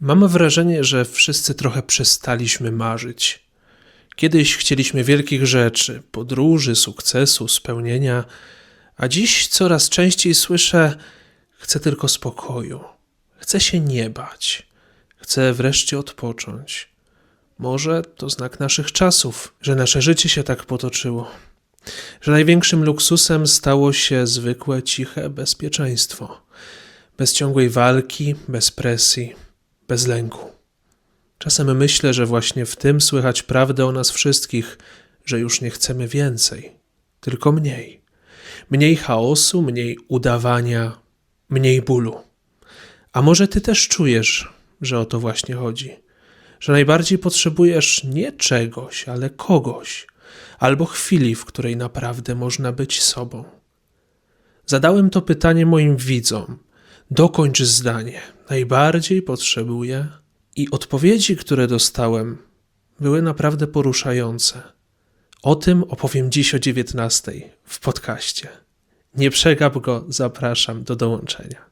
Mam wrażenie, że wszyscy trochę przestaliśmy marzyć. Kiedyś chcieliśmy wielkich rzeczy, podróży, sukcesu, spełnienia, a dziś coraz częściej słyszę: Chcę tylko spokoju, chcę się nie bać, chcę wreszcie odpocząć. Może to znak naszych czasów, że nasze życie się tak potoczyło, że największym luksusem stało się zwykłe, ciche bezpieczeństwo, bez ciągłej walki, bez presji, bez lęku. Czasem myślę, że właśnie w tym słychać prawdę o nas wszystkich, że już nie chcemy więcej, tylko mniej. Mniej chaosu, mniej udawania, mniej bólu. A może ty też czujesz, że o to właśnie chodzi? Że najbardziej potrzebujesz nie czegoś, ale kogoś, albo chwili, w której naprawdę można być sobą. Zadałem to pytanie moim widzom. Dokończ zdanie. Najbardziej potrzebuję. I odpowiedzi, które dostałem, były naprawdę poruszające. O tym opowiem dziś o 19 w podcaście. Nie przegap go, zapraszam do dołączenia.